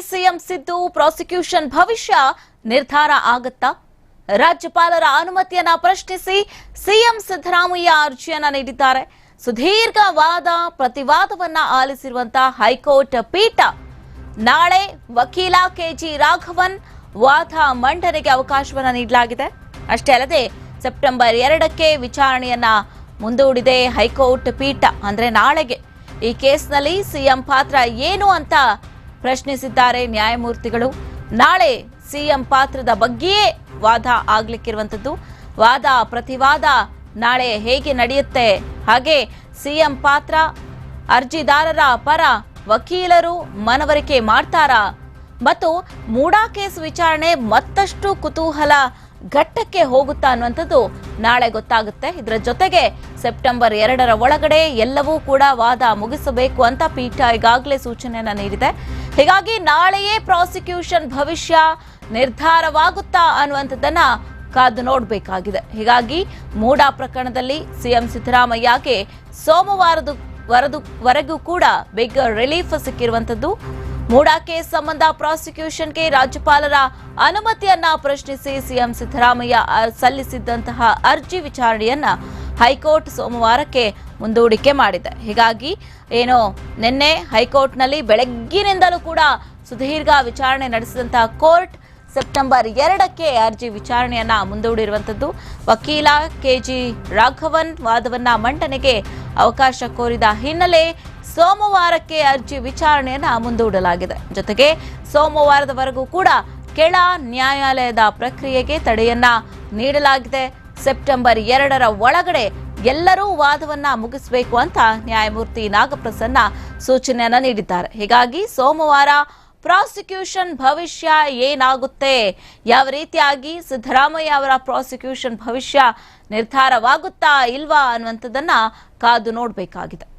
CM Siddu prosecution ಭವಿಷ್ಯ ನಿರ್ಧಾರ ಆಗುತ್ತಾ? ರಾಜ್ಯಪಾಲರ ಅನುಮತಿಯನ್ನ ಪ್ರಶ್ನಿಸಿ ಸಿಎಂ ಸಿದ್ದರಾಮಯ್ಯ ಅರ್ಜಿಯನ್ನ ನೀಡಿದ್ದಾರೆ. ಸುದೀರ್ಘ ವಾದ ಪ್ರತಿವಾದವನ್ನ ಆಲಿಸಿರುವಂತಹ ಹೈಕೋರ್ಟ್ ಪೀಠ ನಾಳೆ ವಕೀಲ ಕೆಜಿ ರಾಘವನ್ ವಾದ ಮಂಡನೆಗೆ ಅವಕಾಶವನ್ನ ನೀಡಲಾಗಿದೆ. ಅಷ್ಟೇ ಅಲ್ಲದೆ ಸೆಪ್ಟೆಂಬರ್ ಎರಡಕ್ಕೆ ವಿಚಾರಣೆಯನ್ನ ಮುಂದೂಡಿದೆ ಹೈಕೋರ್ಟ್ ಪೀಠ. ಅಂದ್ರೆ ನಾಳೆಗೆ ಈ ಕೇಸ್ನಲ್ಲಿ ಸಿಎಂ ಪಾತ್ರ ಏನು ಅಂತ ಪ್ರಶ್ನಿಸಿದ್ದಾರೆ ನ್ಯಾಯಮೂರ್ತಿಗಳು. ನಾಳೆ ಸಿಎಂ ಪಾತ್ರದ ಬಗ್ಗೆಯೇ ವಾದ ಆಗ್ಲಿಕ್ಕಿರುವಂತದ್ದು ವಾದ ಪ್ರತಿವಾದ ನಾಳೆ ಹೇಗೆ ನಡೆಯುತ್ತೆ? ಹಾಗೆ ಸಿಎಂ ಪಾತ್ರ ಅರ್ಜಿದಾರರ ಪರ ವಕೀಲರು ಮನವರಿಕೆ ಮಾಡ್ತಾರಾ? ಮತ್ತು ಮೂಡಾ ಕೇಸ್ ವಿಚಾರಣೆ ಮತ್ತಷ್ಟು ಕುತೂಹಲ ಘಟ್ಟಕ್ಕೆ ಹೋಗುತ್ತಾ ಅನ್ನುವಂಥದ್ದು ನಾಳೆ ಗೊತ್ತಾಗುತ್ತೆ. ಇದರ ಜೊತೆಗೆ ಸೆಪ್ಟೆಂಬರ್ ಎರಡರ ಒಳಗಡೆ ಎಲ್ಲವೂ ಕೂಡ ವಾದ ಮುಗಿಸಬೇಕು ಅಂತ ಪೀಠ ಈಗಾಗಲೇ ಸೂಚನೆಯನ್ನು ನೀಡಿದೆ. ಹೀಗಾಗಿ ನಾಳೆಯೇ ಪ್ರಾಸಿಕ್ಯೂಷನ್ ಭವಿಷ್ಯ ನಿರ್ಧಾರವಾಗುತ್ತಾ ಅನ್ನುವಂಥದ್ದನ್ನ ಕಾದು ನೋಡಬೇಕಾಗಿದೆ. ಹೀಗಾಗಿ ಮೂಡಾ ಪ್ರಕರಣದಲ್ಲಿ ಸಿಎಂ ಸಿದ್ದರಾಮಯ್ಯಗೆ ಸೋಮವಾರದ ವರದು ವರೆಗೂ ಕೂಡ ಬಿಗ್ ರಿಲೀಫ್ ಸಿಕ್ಕಿರುವಂತದ್ದು ಮೂಡಾ ಕೇಸ್ ಸಂಬಂಧ ಪ್ರಾಸಿಕ್ಯೂಷನ್ಗೆ ರಾಜ್ಯಪಾಲರ ಅನುಮತಿಯನ್ನ ಪ್ರಶ್ನಿಸಿ ಸಿಎಂ ಸಿದ್ದರಾಮಯ್ಯ ಸಲ್ಲಿಸಿದ್ದಂತಹ ಅರ್ಜಿ ವಿಚಾರಣೆಯನ್ನ ಹೈಕೋರ್ಟ್ ಸೋಮವಾರಕ್ಕೆ ಮುಂದೂಡಿಕೆ ಮಾಡಿದೆ. ಹೀಗಾಗಿ ಏನು ನಿನ್ನೆ ಹೈಕೋರ್ಟ್ನಲ್ಲಿ ಬೆಳಗ್ಗಿನಿಂದಲೂ ಕೂಡ ಸುದೀರ್ಘ ವಿಚಾರಣೆ ನಡೆಸಿದಂತಹ ಕೋರ್ಟ್ ಸೆಪ್ಟೆಂಬರ್ ಎರಡಕ್ಕೆ ಅರ್ಜಿ ವಿಚಾರಣೆಯನ್ನ ಮುಂದೂಡಿರುವಂತದ್ದು. ವಕೀಲ ಕೆಜಿ ರಾಘವನ್ ವಾದವನ್ನ ಮಂಡನೆಗೆ ಅವಕಾಶ ಕೋರಿದ ಹಿನ್ನೆಲೆ ಸೋಮವಾರಕ್ಕೆ ಅರ್ಜಿ ವಿಚಾರಣೆಯನ್ನ ಮುಂದೂಡಲಾಗಿದೆ. ಜೊತೆಗೆ ಸೋಮವಾರದವರೆಗೂ ಕೂಡ ಕೆಳ ನ್ಯಾಯಾಲಯದ ಪ್ರಕ್ರಿಯೆಗೆ ತಡೆಯನ್ನ ನೀಡಲಾಗಿದೆ. ಸೆಪ್ಟೆಂಬರ್ ಎರಡರ ಒಳಗಡೆ ಎಲ್ಲರೂ ವಾದವನ್ನ ಮುಗಿಸಬೇಕು ಅಂತ ನ್ಯಾಯಮೂರ್ತಿ ನಾಗಪ್ರಸನ್ನ ಸೂಚನೆಯನ್ನ ನೀಡಿದ್ದಾರೆ. ಹೀಗಾಗಿ ಸೋಮವಾರ ಪ್ರಾಸಿಕ್ಯೂಷನ್ ಭವಿಷ್ಯ ಏನಾಗುತ್ತೆ? ಯಾವ ರೀತಿಯಾಗಿ ಸಿದ್ದರಾಮಯ್ಯ ಅವರ ಪ್ರಾಸಿಕ್ಯೂಷನ್ ಭವಿಷ್ಯ ನಿರ್ಧಾರವಾಗುತ್ತಾ ಇಲ್ವಾ ಅನ್ನುವಂಥದ್ದನ್ನ ಕಾದು ನೋಡಬೇಕಾಗಿದೆ.